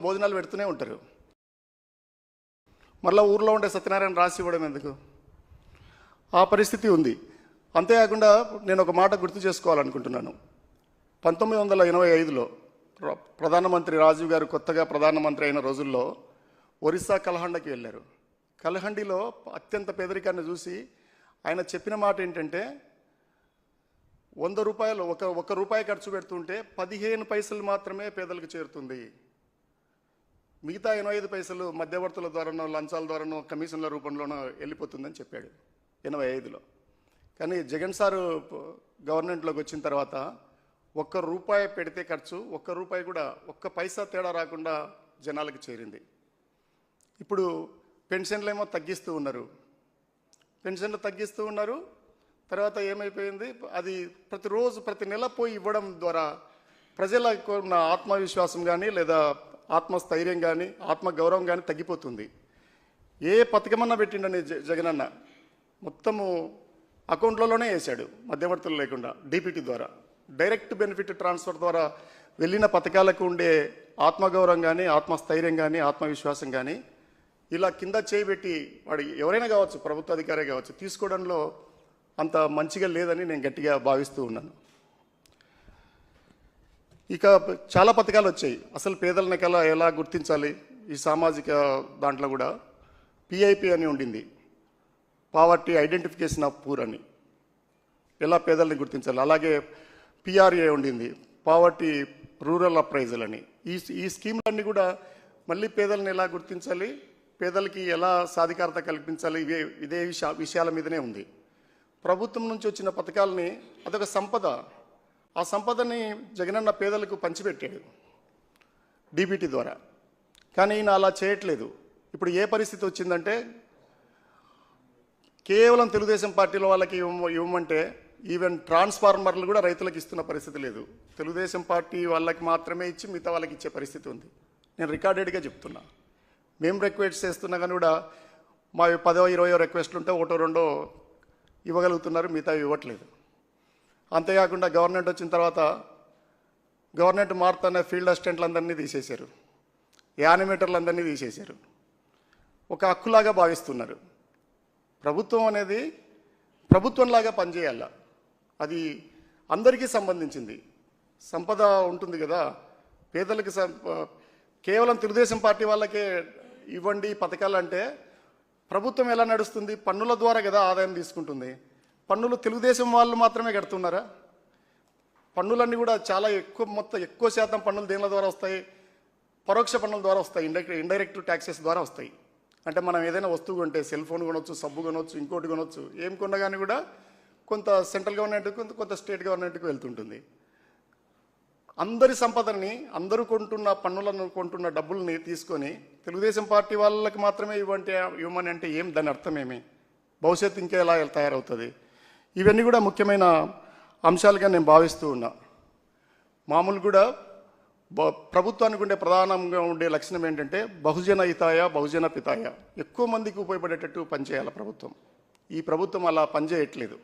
భోజనాలు పెడుతూనే ఉంటారు. మళ్ళీ ఊర్లో ఉండే సత్యనారాయణ రాసి ఇవ్వడం ఎందుకు? ఆ పరిస్థితి ఉంది. అంతేకాకుండా నేను ఒక మాట గుర్తు చేసుకోవాలనుకుంటున్నాను. పంతొమ్మిది వందల ఎనభై ఐదులో ప్రధానమంత్రి రాజీవ్ గారు కొత్తగా ప్రధానమంత్రి అయిన రోజుల్లో ఒరిస్సా కలహండకి వెళ్ళారు. కలహండిలో అత్యంత పేదరికాన్ని చూసి ఆయన చెప్పిన మాట ఏంటంటే వంద రూపాయలు ఒక ఒక రూపాయి ఖర్చు పెడుతుంటే పదిహేను పైసలు మాత్రమే పేదలకు చేరుతుంది. మిగతా ఎనభై ఐదు పైసలు మధ్యవర్తుల ద్వారానో లంచాల ద్వారానో కమిషన్ల రూపంలోనో వెళ్ళిపోతుందని చెప్పాడు ఎనభై ఐదులో. కానీ జగన్ సారు గవర్నమెంట్లోకి వచ్చిన తర్వాత ఒక్క రూపాయి పెడితే ఖర్చు ఒక్క రూపాయి కూడా ఒక్క పైసా తేడా రాకుండా జనాలకు చేరింది. ఇప్పుడు పెన్షన్లు ఏమో తగ్గిస్తూ ఉన్నారు. పెన్షన్లు తగ్గిస్తూ ఉన్నారు. తర్వాత ఏమైపోయింది? అది ప్రతిరోజు ప్రతి నెల పోయి ఇవ్వడం ద్వారా ప్రజలకు ఉన్న ఆత్మవిశ్వాసం కానీ లేదా ఆత్మస్థైర్యం కానీ ఆత్మగౌరవం కానీ తగ్గిపోతుంది. ఏ పథకమన్నా పెట్టిండని జ- జగనన్న మొత్తము అకౌంట్లలోనే వేశాడు మధ్యవర్తులు లేకుండా డీపీటీ ద్వారా. డైరెక్ట్ బెనిఫిట్ ట్రాన్స్ఫర్ ద్వారా వెళ్ళిన పథకాలకు ఉండే ఆత్మగౌరవం కానీ ఆత్మస్థైర్యం కానీ ఆత్మవిశ్వాసం కానీ ఇలా కింద చేయబెట్టి వాడు ఎవరైనా కావచ్చు ప్రభుత్వ అధికారే కావచ్చు తీసుకోవడంలో అంత మంచిగా లేదని నేను గట్టిగా భావిస్తూ ఉన్నాను. ఇక చాలా పథకాలు వచ్చాయి. అసలు పేదలను ఎలా ఎలా గుర్తించాలి? ఈ సామాజిక దాంట్లో కూడా పిఐపి అని ఉండింది. పావర్టీ ఐడెంటిఫికేషన్ ఆఫ్ పూర్ అని. ఎలా పేదల్ని గుర్తించాలి? అలాగే పిఆర్ఏ ఉండింది. పావర్టీ రూరల్ అప్రైజల్ అని. ఈ ఈ స్కీమ్లన్నీ కూడా మళ్ళీ పేదలను ఎలా గుర్తించాలి? పేదలకి ఎలా సాధికారత కల్పించాలి? ఇవే ఇదే విషయా విషయాల మీదనే ఉంది. ప్రభుత్వం నుంచి వచ్చిన పథకాలని అదొక సంపద. ఆ సంపదని జగనన్న పేదలకు పంచిపెట్టాడు డీబీటీ ద్వారా. కానీ ఈయన అలా చేయట్లేదు. ఇప్పుడు ఏ పరిస్థితి వచ్చిందంటే కేవలం తెలుగుదేశం పార్టీలో వాళ్ళకి ఇవ్వ- ఇవ్వమంటే ఈవెన్ ట్రాన్స్ఫార్మర్లు కూడా రైతులకు ఇస్తున్న పరిస్థితి లేదు. తెలుగుదేశం పార్టీ వాళ్ళకి మాత్రమే ఇచ్చి మిగతా వాళ్ళకి ఇచ్చే పరిస్థితి ఉంది. నేను రికార్డెడ్గా చెప్తున్నా. మేము రిక్వెస్ట్ చేస్తున్నా కానీ కూడా మా పదో ఇరవయో రిక్వెస్ట్లు ఉంటే ఒకటో రెండో ఇవ్వగలుగుతున్నారు మిగతా ఇవ్వట్లేదు. అంతేకాకుండా గవర్నమెంట్ వచ్చిన తర్వాత గవర్నమెంట్ మారుతున్న ఫీల్డ్ అసిస్టెంట్లందరినీ తీసేశారు. యానిమేటర్లందరినీ తీసేశారు. ఒక హక్కులాగా భావిస్తున్నారు. ప్రభుత్వం అనేది ప్రభుత్వంలాగా పనిచేయాల. అది అందరికీ సంబంధించింది. సంపద ఉంటుంది కదా. పేదలకు సం- కేవలం తెలుగుదేశం పార్టీ వాళ్ళకే ఇవ్వండి పథకాలు అంటే ప్రభుత్వం ఎలా నడుస్తుంది? పన్నుల ద్వారా కదా ఆదాయం తీసుకుంటుంది. పన్నులు తెలుగుదేశం వాళ్ళు మాత్రమే కడుతున్నారా? పన్నులన్నీ కూడా చాలా ఎక్కువ మొత్తం ఎక్కువ శాతం పన్నులు దేనిల ద్వారా వస్తాయి? పరోక్ష పన్నుల ద్వారా వస్తాయి ఇండైరెక్ట్ ఇండైరెక్ట్ ట్యాక్సెస్ ద్వారా వస్తాయి. అంటే మనం ఏదైనా వస్తువు కొంటే సెల్ ఫోన్ కొనొచ్చు సబ్బు కొనొచ్చు ఇంకోటి కొనొచ్చు ఏం కొన్నా కానీ కూడా కొంత సెంట్రల్ గవర్నమెంట్కి కొంత కొంత స్టేట్ గవర్నమెంట్కి వెళ్తుంటుంది. అందరి సంపదని అందరూ కొంటున్న పన్నులను కొంటున్న డబ్బుల్ని తీసుకొని తెలుగుదేశం పార్టీ వాళ్ళకి మాత్రమే ఇవ్వంటే ఇవ్వమని అంటే ఏం దాని అర్థం ఏమి? భవిష్యత్తు ఇంకా ఎలా తయారవుతుంది? ఇవన్నీ కూడా ముఖ్యమైన అంశాలుగా నేను భావిస్తూ ఉన్నా. మామూలు కూడా ప్రభుత్వానికి ఉండే ప్రధానంగా ఉండే లక్షణం ఏంటంటే బహుజన హితాయ బహుజన పితాయ. ఎక్కువ మందికి ఉపయోగపడేటట్టు పనిచేయాలి ప్రభుత్వం. ఈ ప్రభుత్వం అలా పనిచేయట్లేదు.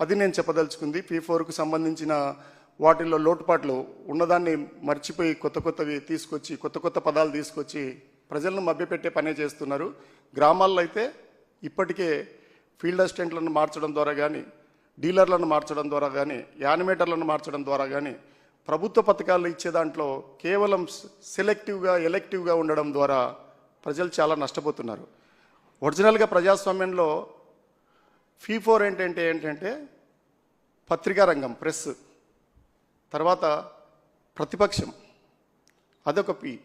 అది నేను చెప్పదలుచుకుంది. పీ ఫోర్కు సంబంధించిన వాటిల్లో లోటుపాట్లు ఉన్నదాన్ని మర్చిపోయి కొత్త కొత్తవి తీసుకొచ్చి కొత్త కొత్త పదాలు తీసుకొచ్చి ప్రజలను మభ్యపెట్టే పనే చేస్తున్నారు. గ్రామాల్లో అయితే ఇప్పటికే ఫీల్డ్ అసిస్టెంట్లను మార్చడం ద్వారా కానీ డీలర్లను మార్చడం ద్వారా కానీ యానిమేటర్లను మార్చడం ద్వారా కానీ ప్రభుత్వ పథకాలు ఇచ్చే దాంట్లో కేవలం సెలెక్టివ్గా ఎలెక్టివ్గా ఉండడం ద్వారా ప్రజలు చాలా నష్టపోతున్నారు. ఒరిజినల్గా ప్రజాస్వామ్యంలో ఫీ ఫోర్ ఏంటంటే ఏంటంటే పత్రికా రంగం ప్రెస్. తర్వాత ప్రతిపక్షం అదొక పి.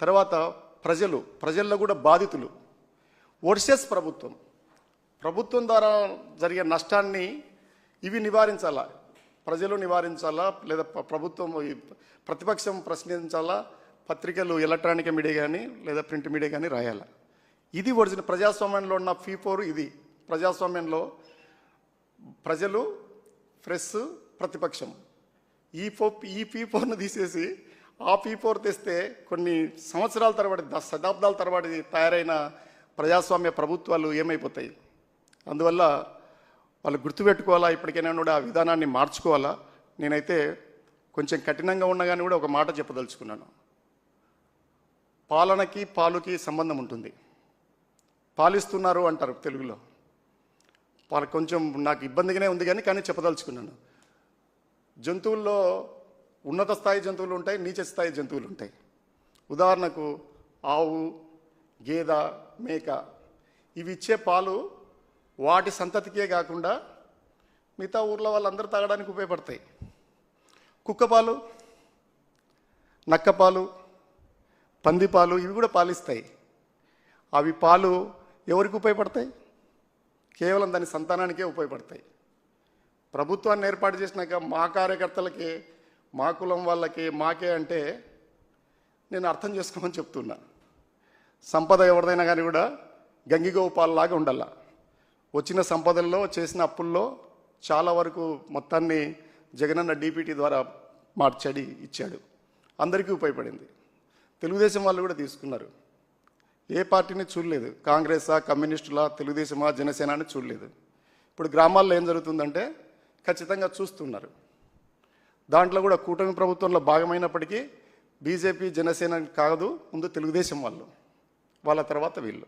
తర్వాత ప్రజలు ప్రజల్లో కూడా బాధితులు. వర్సెస్ ప్రభుత్వం ప్రభుత్వం ద్వారా జరిగే నష్టాన్ని ఇవి నివారించాలా? ప్రజలు నివారించాలా? లేదా ప్రభుత్వం ప్రతిపక్షం ప్రశ్నించాలా? పత్రికలు ఎలక్ట్రానిక్ మీడియా కానీ లేదా ప్రింట్ మీడియా కానీ రాయాలా? ఇది ఒరిజినల్ ప్రజాస్వామ్యంలో ఉన్న ఫీ ఫోర్ ఇది. ప్రజాస్వామ్యంలో ప్రజలు ప్రెస్ ప్రతిపక్షం. ఈ ఫో ఈ ఫీ ఫోర్ను తీసేసి ఆ ఫీ ఫోర్ తెస్తే కొన్ని సంవత్సరాల తరబడి శతాబ్దాల తరబడి తయారైన ప్రజాస్వామ్య ప్రభుత్వాలు ఏమైపోతాయి? అందువల్ల వాళ్ళు గుర్తుపెట్టుకోవాలా? ఇప్పటికైనా కూడా ఆ విధానాన్ని మార్చుకోవాలా? నేనైతే కొంచెం కఠినంగా ఉన్నా కానీ కూడా ఒక మాట చెప్పదలుచుకున్నాను. పాలనకి పాలుకి సంబంధం ఉంటుంది. పాలిస్తున్నారు అంటారు తెలుగులో. వాళ్ళకి కొంచెం నాకు ఇబ్బందిగానే ఉంది కానీ కానీ చెప్పదలుచుకున్నాను. జంతువుల్లో ఉన్నత స్థాయి జంతువులు ఉంటాయి నీచ స్థాయి జంతువులు ఉంటాయి. ఉదాహరణకు ఆవు గేద మేక ఇవి ఇచ్చే పాలు వాటి సంతతికే కాకుండా మిగతా ఊర్లో వాళ్ళందరూ తాగడానికి ఉపయోగపడతాయి. కుక్క పాలు నక్క పాలు ఇవి కూడా పాలిస్తాయి. అవి పాలు ఎవరికి ఉపయోగపడతాయి? కేవలం దాని సంతానానికే ఉపయోగపడతాయి. ప్రభుత్వాన్ని ఏర్పాటు చేసినాక మా కార్యకర్తలకి మా కులం వాళ్ళకి మాకే అంటే నేను అర్థం చేసుకోమని చెప్తున్నా. సంపద ఎవరిదైనా కానీ కూడా గంగిగోపాలలాగా ఉండాలా. వచ్చిన సంపదల్లో చేసిన అప్పుల్లో చాలా వరకు మొత్తాన్ని జగనన్న డీపీటీ ద్వారా మార్చడి ఇచ్చాడు. అందరికీ ఉపయోగపడింది. తెలుగుదేశం వాళ్ళు కూడా తీసుకున్నారు. ఏ పార్టీని చూడలేదు. కాంగ్రెసా కమ్యూనిస్టులా తెలుగుదేశమా జనసేన అని చూడలేదు. ఇప్పుడు గ్రామాల్లో ఏం జరుగుతుందంటే ఖచ్చితంగా చూస్తున్నారు. దాంట్లో కూడా కూటమి ప్రభుత్వంలో భాగమైనప్పటికీ బీజేపీ జనసేన కాదు ముందు తెలుగుదేశం వాళ్ళు. వాళ్ళ తర్వాత వీళ్ళు.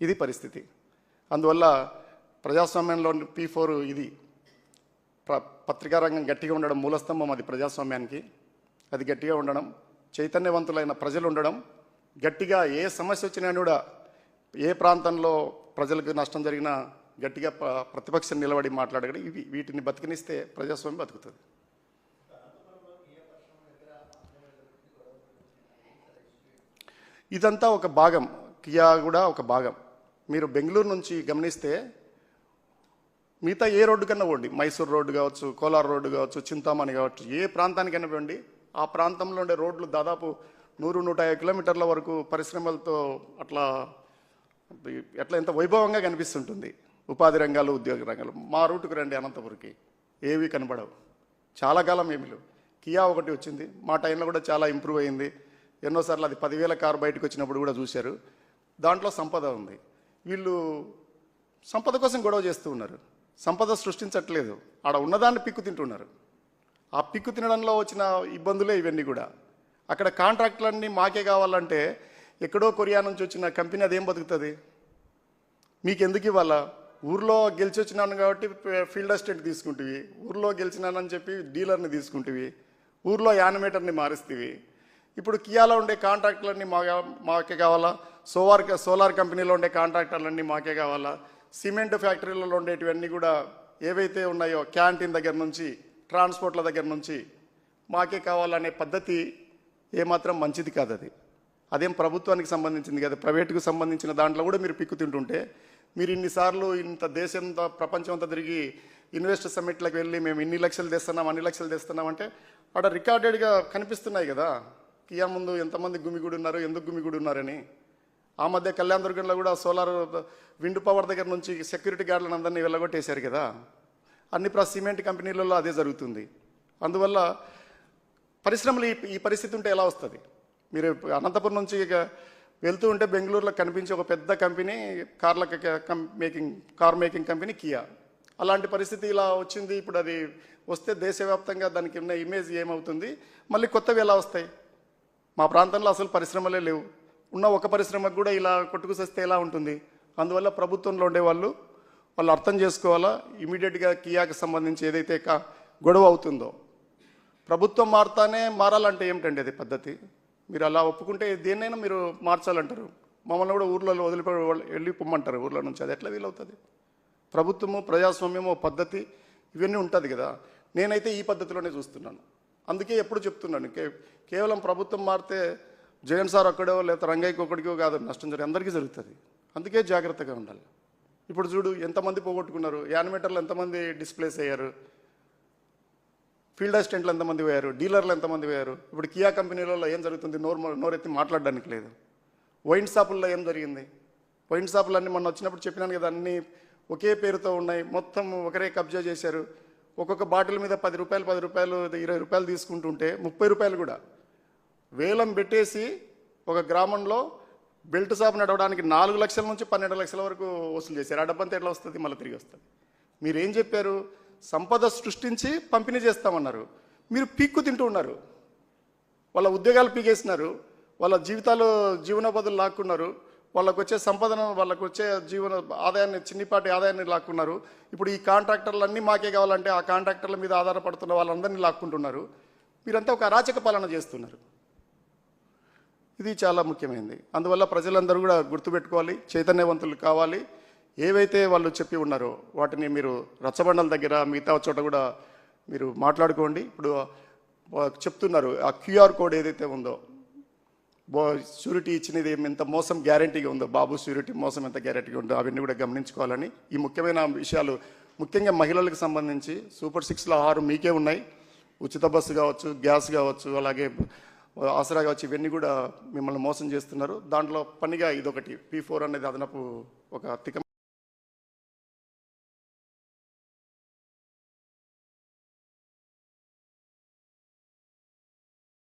ఇది పరిస్థితి. అందువల్ల ప్రజాస్వామ్యంలో పీ ఫోర్ ఇది ప్ర పత్రికా రంగం గట్టిగా ఉండడం మూలస్తంభం అది ప్రజాస్వామ్యానికి. అది గట్టిగా ఉండడం చైతన్యవంతులైన ప్రజలు ఉండడం గట్టిగా ఏ సమస్య వచ్చినా కూడా ఏ ప్రాంతంలో ప్రజలకు నష్టం జరిగినా గట్టిగా ప్రతిపక్షం నిలబడి మాట్లాడగడం ఇవి వీటిని బతికినిస్తే ప్రజాస్వామ్యం బతుకుతుంది. ఇదంతా ఒక భాగం కియా కూడా ఒక భాగం. మీరు బెంగళూరు నుంచి గమనిస్తే మిగతా ఏ రోడ్డు కన్నా పోండి. మైసూర్ రోడ్డు కావచ్చు కోలార్ రోడ్డు కావచ్చు చింతామణి కావచ్చు ఏ ప్రాంతానికైనా పోండి. ఆ ప్రాంతంలో ఉండే రోడ్లు దాదాపు నూరు నూట యాభై కిలోమీటర్ల వరకు పరిశ్రమలతో అట్లా ఎట్లా ఎంత వైభవంగా కనిపిస్తుంటుంది. ఉపాధి రంగాలు ఉద్యోగ రంగాలు. మా రూటుకు రండి అనంతపురికి. ఏవి కనబడవు. చాలా కాలం ఏమి లేవు కియా ఒకటి వచ్చింది. మా టైంలో కూడా చాలా ఇంప్రూవ్ అయింది. ఎన్నోసార్లు అది పదివేల కారు బయటకు వచ్చినప్పుడు కూడా చూశారు. దాంట్లో సంపద ఉంది. వీళ్ళు సంపద కోసం గొడవ చేస్తూ ఉన్నారు. సంపద సృష్టించట్లేదు. ఆడ ఉన్నదాన్ని పిక్కు తింటున్నారు. ఆ పిక్కు తినడంలో వచ్చిన ఇబ్బందులే ఇవన్నీ కూడా. అక్కడ కాంట్రాక్టులన్నీ మాకే కావాలంటే ఎక్కడో కొరియా నుంచి వచ్చిన కంపెనీ అదేం బతుకుతుంది? మీకు ఎందుకు ఇవ్వాలా? ఊర్లో గెలిచి వచ్చినాను కాబట్టి ఫీల్డ్ అసిస్టెంట్ తీసుకుంటివి. ఊర్లో గెలిచినానని చెప్పి డీలర్ని తీసుకుంటివి. ఊర్లో యానిమేటర్ని మారుస్తీవి. ఇప్పుడు కియాలో ఉండే కాంట్రాక్టర్లన్నీ మా మాకే కావాలా? సోలార్ సోలార్ కంపెనీలో ఉండే కాంట్రాక్టర్లన్నీ మాకే కావాలా? సిమెంట్ ఫ్యాక్టరీలలో ఉండేటివన్నీ కూడా ఏవైతే ఉన్నాయో క్యాంటీన్ దగ్గర నుంచి ట్రాన్స్పోర్ట్ల దగ్గర నుంచి మాకే కావాలనే పద్ధతి ఏమాత్రం మంచిది కాదు అది. అదేం ప్రభుత్వానికి సంబంధించింది కదా ప్రైవేటుకు సంబంధించిన దాంట్లో కూడా మీరు పిక్కు తింటుంటే మీరు ఇన్నిసార్లు ఇంత దేశం ప్రపంచం అంతా తిరిగి ఇన్వెస్టర్ సమ్మిట్లకు వెళ్ళి మేము ఇన్ని లక్షలు తెస్తున్నాం అన్ని లక్షలు తెస్తున్నాం అంటే అక్కడ రికార్డెడ్గా కనిపిస్తున్నాయి కదా. కియా ముందు ఎంతమంది గుమిగూడి ఉన్నారు ఎందుకు గుమిగూడి ఉన్నారని. ఆ మధ్య కళ్యాణ దుర్గంలో కూడా సోలార్ విండ్ పవర్ దగ్గర నుంచి సెక్యూరిటీ గార్డులను అందరినీ వెళ్ళగొట్టేశారు కదా. అన్ని ప్ర సిమెంట్ కంపెనీలలో అదే జరుగుతుంది. అందువల్ల పరిశ్రమలు ఈ- ఈ పరిస్థితి ఉంటే ఎలా వస్తుంది? మీరు అనంతపురం నుంచి ఇక వెళ్తూ ఉంటే బెంగళూరులో కనిపించే ఒక పెద్ద కంపెనీ కార్ల making car making company Kia. అలాంటి పరిస్థితి ఇలా వచ్చింది. ఇప్పుడు అది వస్తే దేశవ్యాప్తంగా దానికి ఉన్న ఇమేజ్ ఏమవుతుంది? మళ్ళీ కొత్తవి ఎలా వస్తాయి? మా ప్రాంతంలో అసలు పరిశ్రమలే లేవు. ఉన్న ఒక పరిశ్రమకు కూడా ఇలా కొట్టుకుసేస్తే ఎలా ఉంటుంది? అందువల్ల ప్రభుత్వంలో ఉండేవాళ్ళు వాళ్ళు అర్థం చేసుకోవాలా? ఇమీడియట్గా కియాకి సంబంధించి ఏదైతే కా గొడవ అవుతుందో. ప్రభుత్వం మారుతానే మారాలంటే ఏమిటండి అది పద్ధతి? మీరు అలా ఒప్పుకుంటే దేన్నైనా మీరు మార్చాలంటారు. మమ్మల్ని కూడా ఊర్లలో వదిలిపోయి వెళ్ళి పొమ్మంటారు ఊర్లో నుంచి. అది ఎట్లా వీలవుతుంది? ప్రభుత్వము ప్రజాస్వామ్యము పద్ధతి ఇవన్నీ ఉంటుంది కదా. నేనైతే ఈ పద్ధతిలోనే చూస్తున్నాను. అందుకే ఎప్పుడు చెప్తున్నాను. కే కేవలం ప్రభుత్వం మారితే జగన్ సార్ ఒక్కడో లేదా రంగయ్యకి ఒక్కడికో కాదు నష్టం జరిగి అందరికీ జరుగుతుంది. అందుకే జాగ్రత్తగా ఉండాలి. ఇప్పుడు చూడు ఎంతమంది పోగొట్టుకున్నారు? యానిమేటర్లు ఎంతమంది డిస్ప్లేస్ అయ్యారు? ఫీల్డ్ అసిస్టెంట్లు ఎంతమంది పోయారు? డీలర్లు ఎంతమంది పోయారు? ఇప్పుడు కియా కంపెనీలలో ఏం జరుగుతుంది? నోరు నోరెత్తి మాట్లాడడానికి లేదు. వైన్ షాపుల్లో ఏం జరిగింది? వైన్ షాపులు అన్నీ మొన్న వచ్చినప్పుడు చెప్పినాను కదా అన్నీ ఒకే పేరుతో ఉన్నాయి. మొత్తం ఒకరే కబ్జా చేశారు. ఒక్కొక్క బాటిల్ మీద పది రూపాయలు పది రూపాయలు ఇరవై రూపాయలు తీసుకుంటుంటే ముప్పై రూపాయలు కూడా. వేలం పెట్టేసి ఒక గ్రామంలో బెల్ట్ షాప్ నడవడానికి నాలుగు లక్షల నుంచి పన్నెండు లక్షల వరకు వసూలు చేశారు. ఆ డబ్బంతా ఎట్లా వస్తుంది? మళ్ళీ తిరిగి వస్తుంది. మీరేం చెప్పారు? సంపద సృష్టించి పంపిణీ చేస్తామన్నారు. మీరు పీక్కు తింటూ ఉన్నారు. వాళ్ళ ఉద్యోగాలు పీకేసినారు. వాళ్ళ జీవితాలు జీవనోపాధులు లాక్కున్నారు. వాళ్ళకు వచ్చే సంపదను వాళ్ళకు వచ్చే జీవన ఆదాయాన్ని చిన్నిపాటి ఆదాయాన్ని లాక్కున్నారు. ఇప్పుడు ఈ కాంట్రాక్టర్లు అన్నీ మాకే కావాలంటే ఆ కాంట్రాక్టర్ల మీద ఆధారపడుతున్న వాళ్ళందరినీ లాక్కుంటున్నారు. మీరంతా ఒక అరాచక పాలన చేస్తున్నారు. ఇది చాలా ముఖ్యమైనది. అందువల్ల ప్రజలందరూ కూడా గుర్తుపెట్టుకోవాలి చైతన్యవంతులు కావాలి. ఏవైతే వాళ్ళు చెప్పి ఉన్నారో వాటిని మీరు రచ్చబండల దగ్గర మిగతా చోట కూడా మీరు మాట్లాడుకోండి. ఇప్పుడు చెప్తున్నారు ఆ క్యూఆర్ కోడ్ ఏదైతే ఉందో బో షూరిటీ ఇచ్చినది ఎంత మోసం గ్యారంటీగా ఉందో బాబు షూరిటీ మోసం ఎంత గ్యారంటీగా ఉందో అవన్నీ కూడా గమనించుకోవాలని ఈ ముఖ్యమైన విషయాలు ముఖ్యంగా మహిళలకు సంబంధించి సూపర్ సిక్స్లో ఆరు మీకే ఉన్నాయి. ఉచిత బస్సు కావచ్చు గ్యాస్ కావచ్చు అలాగే ఆసరాగా వచ్చి ఇవన్నీ కూడా మిమ్మల్ని మోసం చేస్తున్నారు. దాంట్లో పనిగా ఇదొకటి. పీ ఫోర్ అనేది అదనపు ఒక తిక